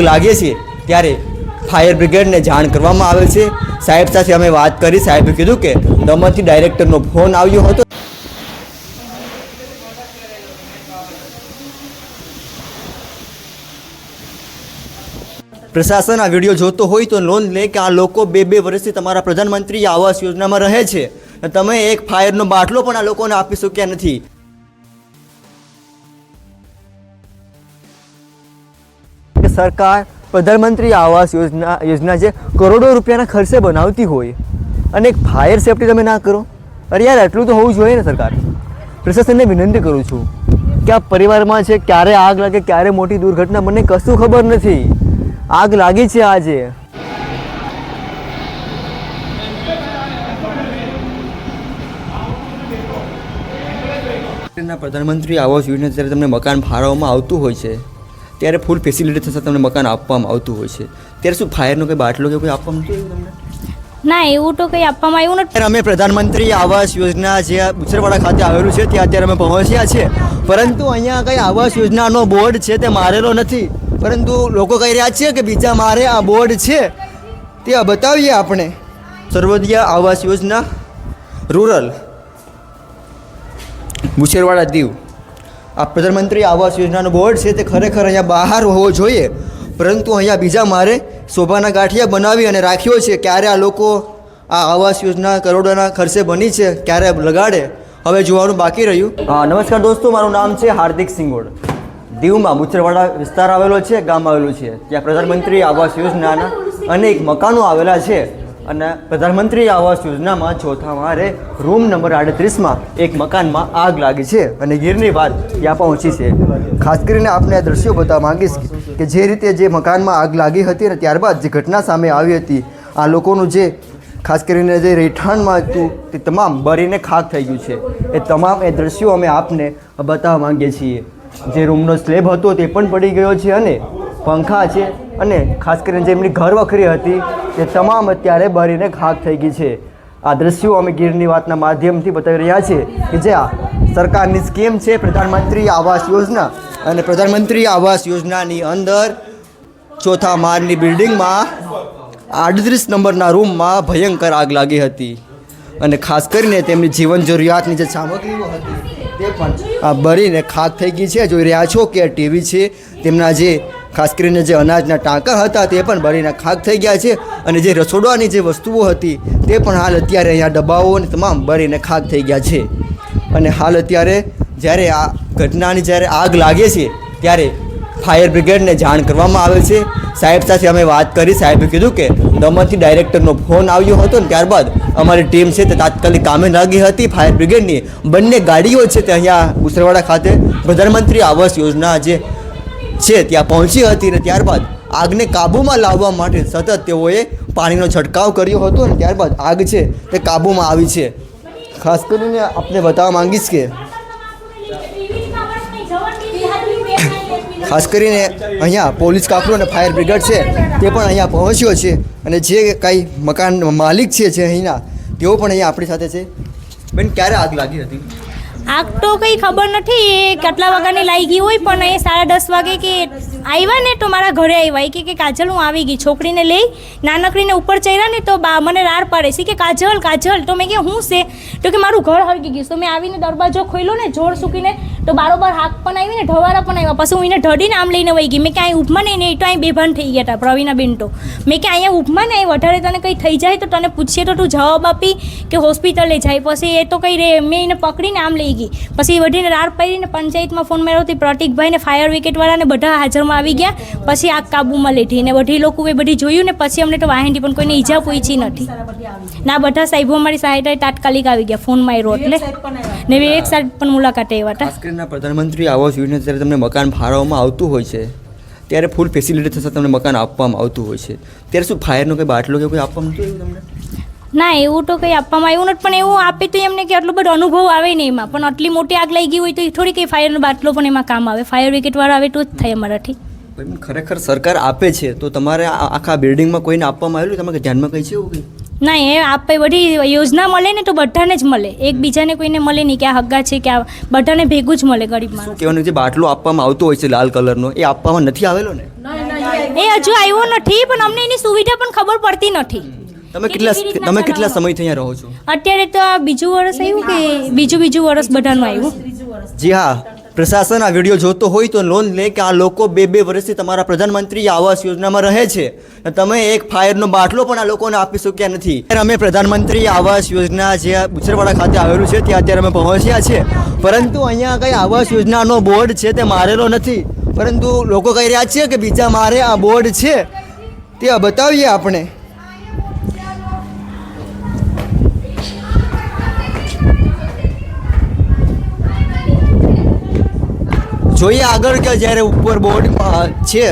આગ લાગે છે ત્યારે ફાયર બ્રિગેડને જાણ કરવામાં આવે છે. સાહેબ સાથે અમે વાત કરી, સાહેબે કીધું કે દમણથી ડાયરેક્ટરનો ફોન આવ્યો હતો. પ્રશાસન આ વીડિયો જોતો હોય તો નોંધ લે કે આ લોકો બે બે વર્ષથી તમારા પ્રધાનમંત્રી આવાસ યોજનામાં રહે છે. તમે એક ફાયરનો બાટલો પણ આ લોકોને આપી શક્યા નથી. સરકાર પ્રધાનમંત્રી આવાસ યોજના યોજના જે કરોડો રૂપિયાના ખર્ચે બનાવતી હોય અને એક ફાયર સેફટી તમે ના કરો, અરે યાર એટલું તો હોવું જોઈએ ને સરકાર. પ્રશાસનને વિનંતી કરું છું કે આ પરિવારમાં છે, ક્યારે આગ લાગે, ક્યારે મોટી દુર્ઘટના, મને કશું ખબર નથી. આગ લાગી છે આજે. પ્રધાનમંત્રી આવાસ યોજના જ્યારે તમને મકાન ફાળવવામાં આવતું હોય છે. ત્યારે ફૂલ ફેસિલિટી થતાં તમને મકાન આપવામાં આવતું હોય છે. ત્યારે શું ફાયરનો કંઈ બાટલો કે કોઈ આપવામાં તમને? ના એવું તો કંઈ આપવામાં આવ્યું નથી. અમે પ્રધાનમંત્રી આવાસ યોજના જે ઉછરવાડા ખાતે આવેલું છે ત્યાં અત્યારે અમે પહોંચ્યા છે પરંતુ અહીંયા કંઈ આવાસ યોજનાનો બોર્ડ છે તે મારેલો નથી. પરંતુ લોકો કહી રહ્યા છે કે બીજા મારે આ બોર્ડ છે. તે બતાવીએ આપણે. સર્વોદય આવાસ યોજના રૂરલ. બુચરવાડા દીવ. આ પ્રધાનમંત્રી આવાસ યોજનાનો બોર્ડ છે તે ખરેખર અહીંયા બહાર હોવો જોઈએ. પરંતુ અહીંયા બીજા મારે શોભાના ગાંઠિયા બનાવી અને રાખ્યો છે. ક્યારે આ લોકો આ આવાસ યોજના કરોડોના ખર્ચે બની છે, ક્યારે લગાડે, હવે જોવાનું બાકી રહ્યું. નમસ્કાર દોસ્તો, મારું નામ છે હાર્દિક સિંગોડ. દીવમાં બુચરવાડા વિસ્તાર આવેલો છે, ગામ આવેલું છે. ત્યાં પ્રધાનમંત્રી આવાસ યોજનાના અનેક મકાનો આવેલા છે. અને પ્રધાનમંત્રી આવાસ યોજનામાં ચોથા મારે રૂમ નંબર આડત્રીસમાં એક મકાનમાં આગ લાગી છે અને ગીરની વાત ત્યાં પહોંચી છે. ખાસ કરીને આપને આ દ્રશ્યો બતાવવા માંગીશ કે જે રીતે જે મકાનમાં આગ લાગી હતી અને ત્યારબાદ જે ઘટના સામે આવી હતી, આ લોકોનું જે ખાસ કરીને જે રહેઠાણમાં હતું તે તમામ બરીને ખાક થઈ ગયું છે. એ તમામ એ દ્રશ્યો અમે આપને બતાવવા માંગીએ છીએ. જે રૂમનો સ્લેબ હતો તે પણ પડી ગયો છે અને પંખા છે અને ખાસ કરીને જે એમની ઘર વખરી હતી તે તમામ અત્યારે બળીને ખાક થઈ ગઈ છે. આ દ્રશ્યો અમે ગીરની વાતના માધ્યમથી બતાવી રહ્યા છીએ કે જે આ સરકારની સ્કીમ છે પ્રધાનમંત્રી આવાસ યોજના અને પ્રધાનમંત્રી આવાસ યોજનાની અંદર ચોથા માળની બિલ્ડિંગમાં આડત્રીસ નંબરના રૂમમાં ભયંકર આગ લાગી હતી. અને ખાસ કરીને તેમની જીવન જરૂરિયાતની જે સામગ્રીઓ હતી, તે પણ આ બળીને ખાક થઈ ગઈ છે. જોઈ રહ્યા છો કે ટીવી છે, તેમના જે ખાસ કરીને જે અનાજના ટાંકા હતા તે પણ બળીને ખાક થઈ ગયા છે અને જે રસોડાની જે વસ્તુઓ હતી તે પણ હાલ અત્યારે અહીંયા ડબ્બાઓ અને તમામ બળીને ખાક થઈ ગયા છે. અને હાલ અત્યારે જ્યારે આ ઘટનાની જ્યારે આગ લાગે છે ત્યારે ફાયર બ્રિગેડને જાણ કરવામાં આવે છે. સાહેબ સાથે અમે વાત કરી, સાહેબે કીધું કે દમણથી ડાયરેક્ટરનો ફોન આવ્યો હતો ને ત્યારબાદ અમારી ટીમ છે તે તાત્કાલિક કામે લાગી હતી. ફાયર બ્રિગેડની બંને ગાડીઓ છે તે અહીંયા ઉસરવાડા ખાતે પ્રધાનમંત્રી આવાસ યોજના જે છે. ત્યાં પહોંચી હતી અને ત્યારબાદ આગને કાબૂમાં લાવવા માટે સતત તેઓએ પાણીનો છંટકાવ કર્યો હતો અને ત્યારબાદ આગ છે તે કાબૂમાં આવી છે. ખાસ કરીને આપણે બતાવવા માંગીશ કે ખાસ કરીને અહીંયા પોલીસ કાફલો અને ફાયર બ્રિગેડ છે તે પણ અહીંયા પહોંચ્યો છે અને જે કાંઈ મકાન માલિક છે જે અહીંના, તેઓ પણ અહીંયા આપણી સાથે છે. બેન, ક્યારે આગ લાગી હતી? આગ તો કંઈ ખબર નથી એ કેટલા વાગ્યાની લાગી હોય, પણ એ સાડા દસ વાગે કે આવ્યા ને તો મારા ઘરે આવ્યા. કે કે કાજલ, હું આવી ગઈ. છોકરીને લઈ નાનકડીને ઉપર ચડ્યા ને તો બા મને રાર પાડે છે કે, કાજલ કાજલ. તો મેં કે હું છે? તો કે, મારું ઘર હળગી ગયું તો મેં આવીને દરવાજો ખોલ્યો ને, જોર સૂકીને તો બારોબાર હાક પણ આવી ને ઢવારા પણ આવ્યા. પછી હું એને ઢડીને આમ લઈને વહી ગઈ. મેં કે અહીં ઉપમાં નહીં ને એ તો અહીં બેભાન થઈ ગયા હતા પ્રવીણાબેન તો. મેં કે અહીંયા ઉપમાં ને વધારે તને કંઈ થઈ જાય તો તને પૂછીએ તો તું જવાબ આપી કે હોસ્પિટલે જાય. પછી એ તો કંઈ રે મેં એને પકડીને આમ લઈ ગઈ. પછી એ વધીને રાડ પડીને પંચાયતમાં ફોન માર્યો હતી પ્રતિકભાઈને ફાયર વિકેટવાળાને બધા હાજરમાં આવી ગયા. પછી આગ કાબૂમાં લીધી ને બધી લોકોએ બધી જોયું ને પછી અમને તો વાહિની પણ કોઈને ઈજા પહોંચી નથી. ના બધા સાહેબો અમારી સહાયતા તાત્કાલિક આવી ગયા. ફોન માર્યો એટલે. ને એક સાઈડ પણ મુલાકાતે આવ્યા હતા કરીને પ્રધાનમંત્રી આવાસ યોજના જ્યારે તમને મકાન ભાડવામાં આવતું હોય છે ત્યારે ફૂલ ફેસિલિટી થતાં તમને મકાન આપવામાં આવતું હોય છે. ત્યારે શું ફાયરનો કંઈ બાટલો કે કોઈ આપવામાં નથી તમને? ના એવું તો કંઈ આપવામાં આવ્યું નથી પણ એવું આપે તો એમને કે આટલો બધો અનુભવ આવે નહીં એમાં. પણ આટલી મોટી આગ લાગી ગઈ હોય તો એ થોડી કંઈ ફાયરનો બાટલો પણ એમાં કામ આવે. ફાયર વિકેટવાળા આવે તો જ થાય અમારાથી. ખરેખર સરકાર આપે છે તો તમારે આખા બિલ્ડિંગમાં કોઈને આપવામાં આવેલું? તમારે ધ્યાનમાં કંઈ છે એવું કંઈ? ના એ આપે બધી યોજના મળે ને તો બધાને જ મળે. એકબીજાને કોઈને મળે નહીં કે આ હગ્ગા છે કે આ બધાને ભેગું જ મળે ગરીબ માણસ. કહેવાનું જે બાટલો આપવામાં આવતો હોય છે લાલ કલરનો એ આપવામાં નથી આવેલો ને? એ હજુ આવ્યો નથી પણ અમને એની સુવિધા પણ ખબર પડતી નથી. તમે કેટલા તમે કેટલા? સમયથી અહીંયા રહો છો? અત્યારે તો આ બીજું વર્ષ આવ્યું કે બીજું બીજું વર્ષ બધાનું આવ્યું? જી હા. પ્રશાસન આ વીડિયો જોતો હોય તો નોંધ લે કે આ લોકો બે બે વર્ષથી તમારા પ્રધાનમંત્રી આવાસ યોજનામાં રહે છે. તમે એક ફાયરનો બાટલો પણ આ લોકોને આપી શક્યા નથી. અમે પ્રધાનમંત્રી આવાસ યોજના જે બુચરવાડા ખાતે આવેલું છે, ત્યાં અત્યારે અમે પહોંચ્યા છે. પરંતુ અહીંયા કંઈ આવાસ યોજનાનો બોર્ડ છે તે મારેલો નથી. પરંતુ લોકો કહી રહ્યા છે કે બીજા મારે આ બોર્ડ છે. તે બતાવીએ આપણે. જોઈએ આગળ કે જ્યારે ઉપર બોર્ડ છે.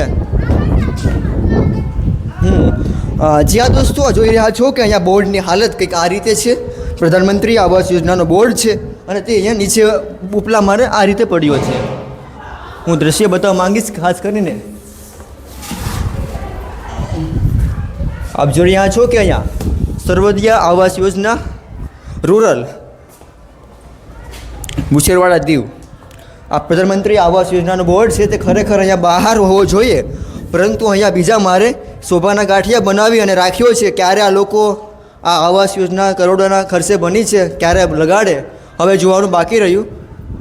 જી આ દોસ્તો જોઈ રહ્યા છો કે અહીંયા બોર્ડની હાલત કંઈક આ રીતે છે? પ્રધાનમંત્રી આવાસ યોજનાનો બોર્ડ છે અને તે અહીંયા નીચે ઉપલા મારે આ રીતે પડ્યો છે. હું દ્રશ્ય બતાવવા માંગીશ, ખાસ કરીને. આપ જોઈ રહ્યા છો કે અહીંયા સર્વોદયા આવાસ યોજના, રૂરલ, બુશેરવાડા દીવ. આ પ્રધાનમંત્રી આવાસ યોજનાનો બોર્ડ છે તે ખરેખર અહીંયા બહાર હોવો જોઈએ. પરંતુ અહીંયા બીજા મારે શોભાના ગાંઠિયા બનાવી અને રાખ્યો છે. ક્યારે આ લોકો આ આવાસ યોજના કરોડોના ખર્ચે બની છે, ક્યારે લગાડે, હવે જોવાનું બાકી રહ્યું.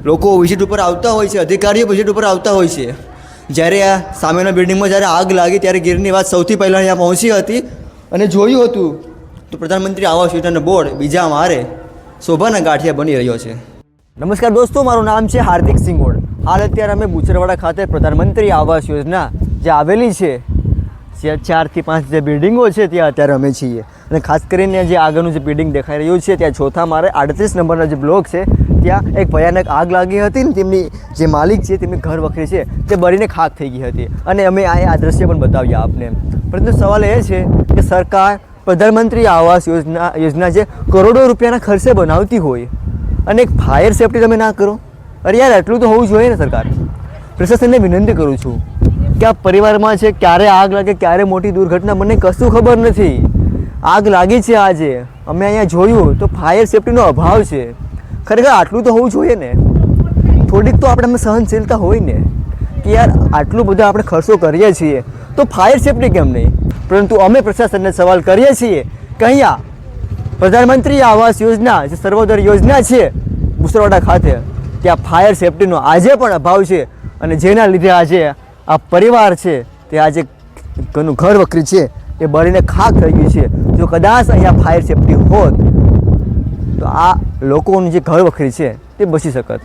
લોકો વિઝિટ ઉપર આવતા હોય છે, અધિકારીઓ વિઝિટ ઉપર આવતા હોય છે. જ્યારે આ સામેના બિલ્ડિંગમાં જ્યારે આગ લાગી ત્યારે ગીરની વાત સૌથી પહેલાં અહીંયા પહોંચી હતી અને જોયું હતું. તો પ્રધાનમંત્રી આવાસ યોજનાનો બોર્ડ બીજા મારે શોભાના ગાંઠિયા બની રહ્યો છે. નમસ્કાર દોસ્તો, મારું નામ છે હાર્દિક સિંગોડ. હાલ અત્યારે અમે બુચરવાડા ખાતે પ્રધાનમંત્રી આવાસ યોજના જે આવેલી છે, જે ચારથી પાંચ જે બિલ્ડિંગો છે, ત્યાં અત્યારે અમે છીએ. અને ખાસ કરીને જે આગળનું જે બિલ્ડિંગ દેખાઈ રહ્યું છે, ત્યાં ચોથા મારે આડત્રીસ નંબરનો જે બ્લોક છે, ત્યાં એક ભયાનક આગ લાગી હતી ને તેમની જે માલિક છે, તેમની ઘર વખરી છે, તે બળીને ખાક થઈ ગઈ હતી. અને અમે આ આ દ્રશ્ય પણ બતાવ્યા આપને. પરંતુ સવાલ એ છે કે સરકાર પ્રધાનમંત્રી આવાસ યોજના યોજના જે કરોડો રૂપિયાના ખર્ચે બનાવતી હોય અને એક ફાયર સેફટી તમે ના કરો. અરે યાર, એટલું તો હોવું જોઈએ ને સરકાર. પ્રશાસનને વિનંતી કરું છું કે આ પરિવારમાં છે, ક્યારે આગ લાગે, ક્યારે મોટી દુર્ઘટના મને કશું ખબર નથી. આગ લાગી છે આજે. અમે અહીંયા જોયું તો ફાયર સેફટીનો અભાવ છે. ખરેખર આટલું તો હોવું જોઈએ ને? થોડીક તો આપણે સહનશીલતા હોય ને? કે યાર, આટલું બધું આપણે ખર્ચો કરીએ છીએ. તો ફાયર સેફટી કેમ નહીં? પરંતુ અમે પ્રશાસનને સવાલ કરીએ છીએ કે અહીંયા પ્રધાનમંત્રી આવાસ યોજના, જે સર્વોદય યોજના છે બુસરવાડા ખાતે, ત્યાં ફાયર સેફટીનો આજે પણ અભાવ છે અને જેના લીધે આજે આ પરિવાર છે, તે આજે ઘરનું ઘર વકરી છે, એ બળીને ખાક થઈ ગયું છે. જો કદાચ અહીંયા ફાયર સેફટી હોત, તો આ લોકોનું જે ઘર વખરી છે, તે બચી શકત.